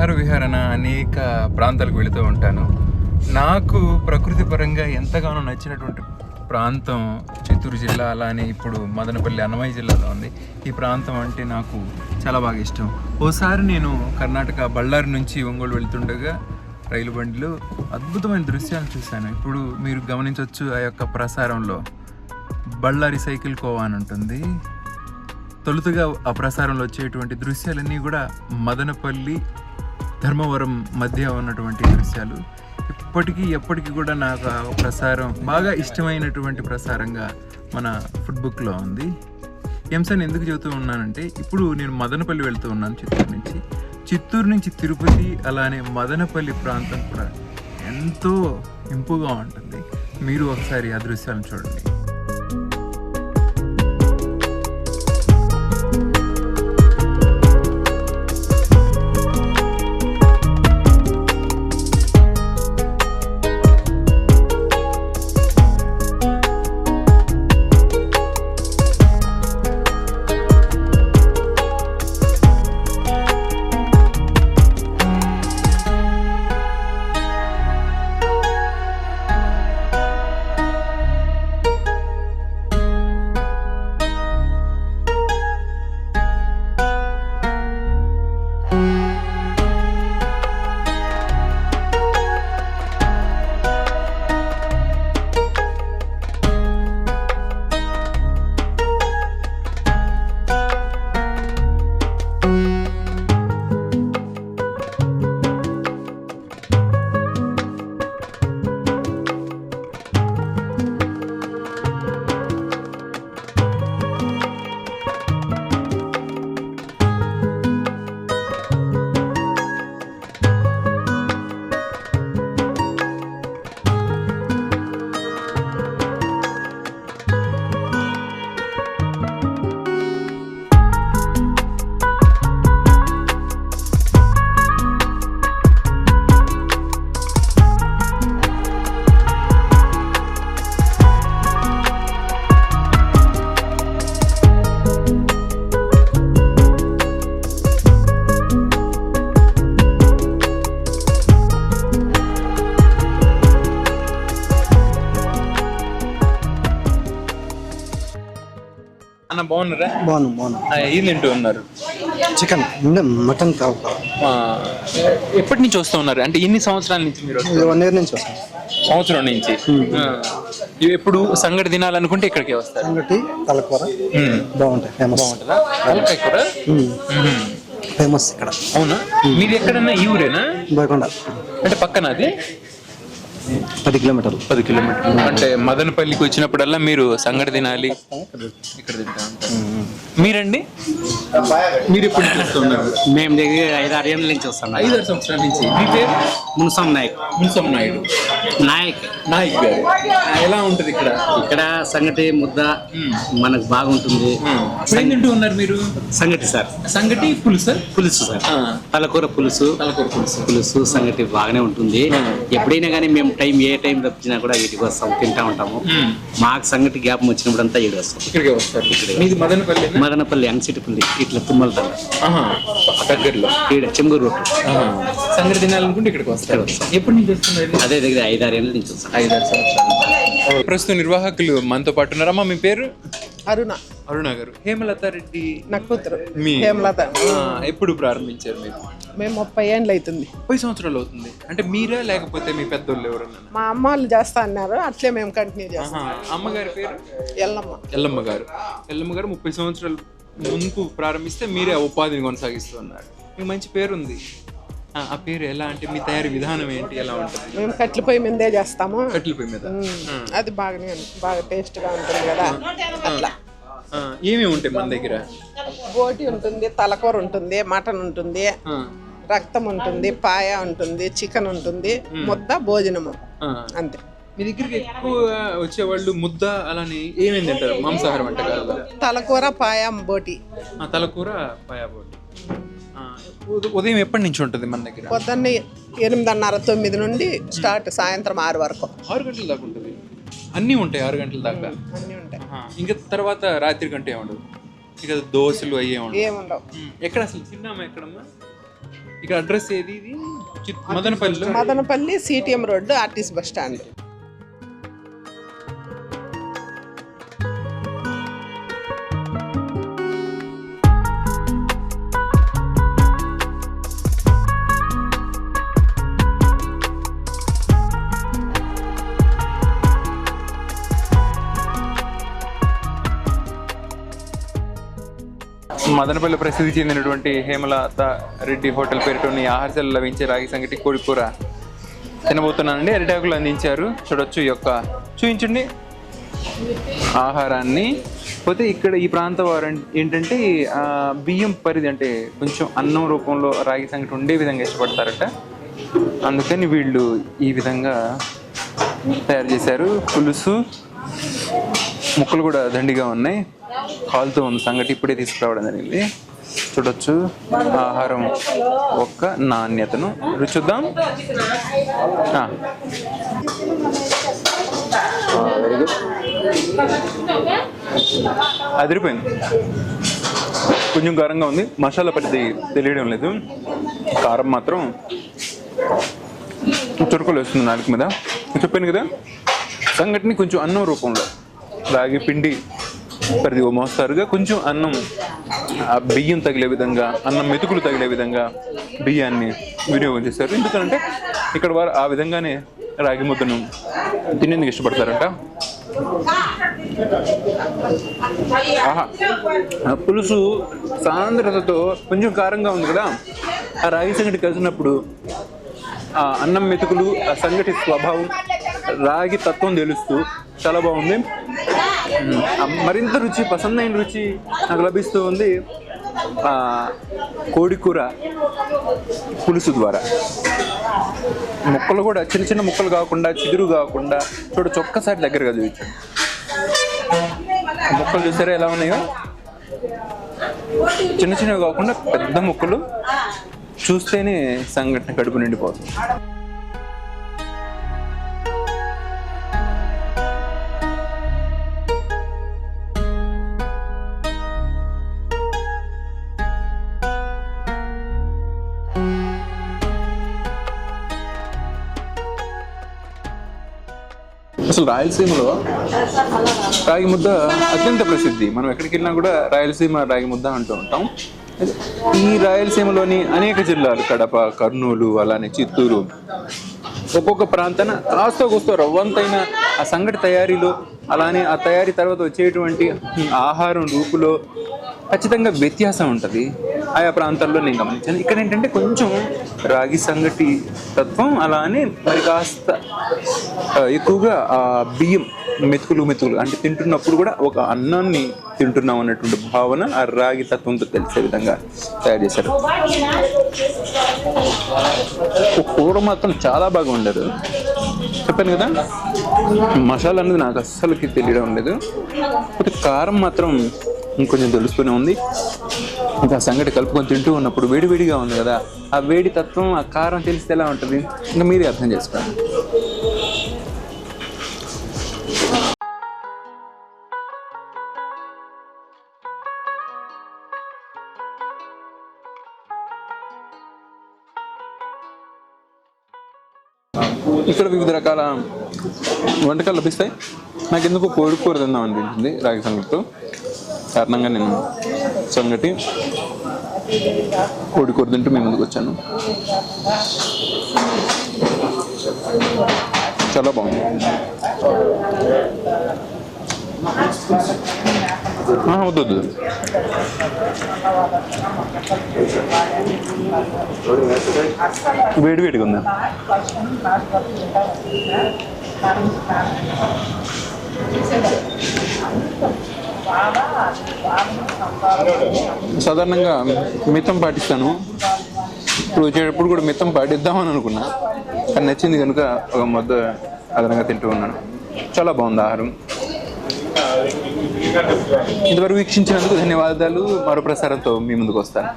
విహార విహారణ అనేక ప్రాంతాలకు వెళుతూ ఉంటాను. నాకు ప్రకృతి పరంగా ఎంతగానో నచ్చినటువంటి ప్రాంతం చిత్తూరు జిల్లా అలానే ఇప్పుడు మదనపల్లి అన్నమయ్య జిల్లాలో ఉంది. ఈ ప్రాంతం అంటే నాకు చాలా బాగా ఇష్టం. ఓసారి నేను కర్ణాటక బళ్ళారి నుంచి ఒంగోలు వెళ్తుండగా రైలు బండిలో అద్భుతమైన దృశ్యాలు చూశాను. ఇప్పుడు మీరు గమనించవచ్చు ఆ యొక్క ప్రసారంలో బళ్ళారి సైకిల్ కోవా అని ఉంటుంది. తొలుతగా ఆ ప్రసారంలో వచ్చేటువంటి దృశ్యాలన్నీ కూడా మదనపల్లి ధర్మవరం మధ్య ఉన్నటువంటి దృశ్యాలు. ఇప్పటికీ ఎప్పటికీ కూడా నాకు ఆ ప్రసారం బాగా ఇష్టమైనటువంటి ప్రసారంగా మన ఫుడ్ బుక్లో ఉంది. ఈ ఎందుకు చెబుతూ ఉన్నానంటే ఇప్పుడు నేను మదనపల్లి వెళ్తూ ఉన్నాను చిత్తూరు నుంచి. చిత్తూరు నుంచి తిరుపతి అలానే మదనపల్లి ప్రాంతం కూడా ఎంతో ఇంపుగా ఉంటుంది. మీరు ఒకసారి ఆ దృశ్యాలను చూడండి. అన్న బాగున్నారా? బాగున్నాం బాగున్నాం. ఆ, ఏం తింటూ ఉన్నారు? చికెన్ మటన్ కావాలి ఆ, ఎప్పటి నుంచి వస్తూ ఉన్నారు? అంటే ఎన్ని సంవత్సరాల నుంచి మీరు వన్ ఇయర్ నుంచి వస్తాం. సంవత్సరం నుంచి. ఇవి ఎప్పుడు సంగటి తినాలనుకుంటే ఇక్కడికే వస్తారు? సంగటి తలకూర. బాగుంటాయి ఫేమస్ బాగుంటుందా? తలకాయ కూర. ఫేమస్ ఇక్కడ. అవునా? మీది ఎక్కడన్నా ఈ ఊరేనా? బోయకొండ. అంటే పక్కన అది? పది కిలోమీటర్లు. పది కిలోమీటర్లు. అంటే మదనపల్లికి వచ్చినప్పుడల్లా మీరు సంగటి తినాలి. ఇక్కడ తింటా. మీరండి? మీరు ఎప్పుడు నుంచి వస్తున్నారు మేము దగ్గర ఐదు ఆరు ఏళ్ళ నుంచి వస్తున్నాం. ఐదారు సంవత్సరాల నుంచి. మీ పేరు? మున్సం నాయక్. మున్సం నాయుడు. నాయక్. నాయక్ గారు. ఎలా ఉంటది ఇక్కడ? ఇక్కడ సంగటి ముద్ద మనకు బాగుంటుంది. తింటూ ఉన్నారు మీరు? సంగటి సార్. సంగటి పులుసా? పులుసు సార్. తలకూర పులుసు. తలకూర పులుసు. పులుసు సంగటి బాగానే ఉంటుంది. ఎప్పుడైనా కానీ మేము టైం ఏ టైం తప్పించినా కూడా వీటికి వస్తాం తింటా ఉంటాము. మాకు సంగటి గ్యాప్ వచ్చినప్పుడు అంతా ఇటు వస్తాం. ఇక్కడికే వస్తారు. మీది మదనపల్లి మదనపల్లి అంగసిటిపల్లి ఇట్లా తుమ్మల దగ్గరలో. ఈడ చెంగూరు రోడ్డు. సంగటి తినాలనుకుంటే ఇక్కడికి వస్తారు. ఎప్పటి నుంచి వస్తున్నారు అదే దగ్గర ఐదు ఆరు ఏళ్ళ నుంచి వస్తాం. ఐదారు సంవత్సరాలు. ప్రస్తుత నిర్వాహకులు మనతో పాటు ఉన్నారమ్మా మీ పేరు? అరుణ. అరుణ గారు. హేమలత రెడ్డి. నా కూతురు మీ హేమలత. ఆ, ఎప్పుడు ప్రారంభించారు మీరు? మేము ముప్పై ఏండ్లు అవుతుంది. ముప్పై సంవత్సరాలు అవుతుంది. అంటే మీరా లేకపోతే మీ పెద్దోళ్ళు ఎవరన్నా? మా అమ్మ వాళ్ళు చేస్తా అన్నారు అట్లే మేము కంటిన్యూ చేస్తాం. అమ్మగారి పేరు? ఎల్లమ్మ. ఎల్లమ్మ గారు. ఎల్లమ్మ గారు ముప్పై సంవత్సరాలు ముందు ప్రారంభిస్తే మీరే ఉపాధిని కొనసాగిస్తూ ఉన్నారు మీకు మంచి పేరు ఉంది ఆ, పేరు ఎలా అంటే మీ తయారీ విధానం ఏంటి ఎలా ఉంటుంది? మేము కట్ల పొయ్యి మీదే చేస్తాము. కట్టెల పొయ్యి మీద? అది బాగానే. బాగా టేస్ట్గా ఉంటుంది కదా. అట్లా ఏమేమి ఉంటాయి మన దగ్గర? బోటి ఉంటుంది తలకూర ఉంటుంది మటన్ ఉంటుంది రక్తం ఉంటుంది పాయ ఉంటుంది చికెన్ ఉంటుంది ముద్ద భోజనము. అంతే. మీ దగ్గరికి ఎక్కువ వచ్చేవాళ్ళు ముద్ద అలానే ఏమేమి తింటారు? మాంసాహారం వంటకాలలో తలకూర పాయ బోటి. తలకూర పాయాబోటి ఆ, ఉద- ఉదయం ఎప్పటి నుంచి ఉంటుంది మన దగ్గర? పొద్దున్నే ఎనిమిదిన్నర తొమ్మిది నుండి స్టార్ట్ సాయంత్రం ఆరు వరకు. ఆరు గంటల దాకా ఉంటుంది. అన్నీ ఉంటాయి ఆరు గంటల దాకా? అన్నీ ఉంటాయి. ఇంకా తర్వాత రాత్రి గంట ఏముండదు? ఇక దోశలు అయ్యే ఉండవు. ఎక్కడ అసలు? చిన్నమ్మ ఎక్కడమ్మా? ఇక్కడ అడ్రస్ ఏది? ఇది? మదనపల్లిలో? Madanapalle CTM road RTC bus stand. Madanapalle ప్రసిద్ధి చెందినటువంటి హేమలత రెడ్డి హోటల్ పేరుతోని ఆహారశాల లభించే రాగి సంగటి కోడి కూర తినబోతున్నానండి. అరిటాకులు అందించారు. చూడొచ్చు ఈ యొక్క చూపించండి ఆహారాన్ని. పోతే ఇక్కడ ఈ ప్రాంత వారు ఏంటంటే బియ్యం పరిధి అంటే కొంచెం అన్నం రూపంలో రాగి సంగటి ఉండే విధంగా ఇష్టపడతారట. అందుకని వీళ్ళు ఈ విధంగా తయారు చేశారు. పులుసు ముక్కలు కూడా దండిగా ఉన్నాయి. కాలుతో ఉంది సంగటి ఇప్పుడే తీసుకురావడం జరిగింది. చూడొచ్చు. ఆహారం ఒక్క నాణ్యతను. రుచి చూద్దాం. అదిరిపోయింది. కొంచెం కారంగా ఉంది. మసాలా పట్టి తెలియడం లేదు. కారం మాత్రం చురుకులు వేస్తుంది నాలుగు మీద. చెప్పాను కదా సంగటిని కొంచెం అన్నం రూపంలో. రాగి పిండి ప్రతి మోస్తారుగా కొంచెం అన్నం ఆ బియ్యం తగిలే విధంగా అన్నం మెతుకులు తగిలే విధంగా బియ్యాన్ని వినియోగం చేస్తారు. ఎందుకంటే ఇక్కడ వారు ఆ విధంగానే రాగి ముద్దను తినేందుకు ఇష్టపడతారంట. ఆహా పులుసు సాంద్రతతో కొంచెం కారంగా ఉంది కదా. ఆ రాగి సంగటి కలిసినప్పుడు ఆ అన్నం మెతుకులు ఆ సంగటి స్వభావం రాగి తత్వం తెలుస్తూ చాలా బాగుంది. మరింత రుచి పసందైన రుచి నాకు లభిస్తూ ఉంది. కోడికూర పులుసు ద్వారా. ముక్కలు కూడా చిన్న చిన్న ముక్కలు కాకుండా చిగురు కాకుండా చూడొచ్చు ఒక్కసారి దగ్గరగా చూపించాను ముక్కలు చూసారా ఎలా ఉన్నాయో? చిన్న చిన్నవి కాకుండా పెద్ద ముక్కలు చూస్తేనే సంఘటన కడుపు నిండిపోతుంది. అసలు రాయలసీమలో రాగి ముద్ద అత్యంత ప్రసిద్ధి. మనం ఎక్కడికి వెళ్ళినా కూడా రాయలసీమ రాగి ముద్ద అంటూ ఉంటాం. ఈ రాయలసీమలోని అనేక జిల్లాలు కడప కర్నూలు అలానే చిత్తూరు ఒక్కొక్క ప్రాంతాన కాస్త కూస్తో రవ్వంతైన ఆ సంగటి తయారీలో అలానే ఆ తయారీ తర్వాత వచ్చేటువంటి ఆహారం రూపులో ఖచ్చితంగా వ్యత్యాసం ఉంటుంది. ఆయా ప్రాంతాల్లో నేను గమనించాను. ఇక్కడ ఏంటంటే కొంచెం రాగి సంగటి తత్వం అలానే మరి కాస్త ఎక్కువగా బియ్యం మెతుకులు మెతుకులు అంటే తింటున్నప్పుడు కూడా ఒక అన్నాన్ని తింటున్నాం అన్నటువంటి భావన ఆ రాగి తత్వంతో తెలిసే విధంగా తయారు చేశారు. కూర మాత్రం చాలా బాగా ఉండదు చెప్పాను కదా? మసాలా అనేది నాకు అస్సలకి తెలియడం లేదు. కారం మాత్రం ఇంకొంచెం తెలుస్తూనే ఉంది. ఇంకా ఆ సంగటి కలుపుకొని తింటూ ఉన్నప్పుడు వేడివేడిగా ఉంది కదా ఆ వేడి తత్వం ఆ కారం తెలిస్తే ఎలా ఉంటుంది? ఇంకా మీరే అర్థం చేసుకోండి. ఇక్కడ వివిధ రకాల వంటకాలు లభిస్తాయి. నాకు ఎందుకు కోడి కూర తిందాం అనిపించింది రాగి సంగటితో కారణంగా నేను సంగటి కోడి కూర తింటూ మేము ముందుకు వచ్చాను. చాలా బాగుంది. వద్దు వద్దు వేడి వేడిగా ఉందా సాధారణంగా మితం పాటిస్తాను. ఇప్పుడు వచ్చేటప్పుడు కూడా మితం పాటిద్దామని అనుకున్నా. కానీ నచ్చింది కనుక ఒక ముద్ద అదనంగా తింటూ ఉన్నాను. చాలా బాగుంది ఆహారం. ఇంతవరకు వీక్షించినందుకు ధన్యవాదాలు. మరో ప్రసారంతో మీ ముందుకు వస్తాను.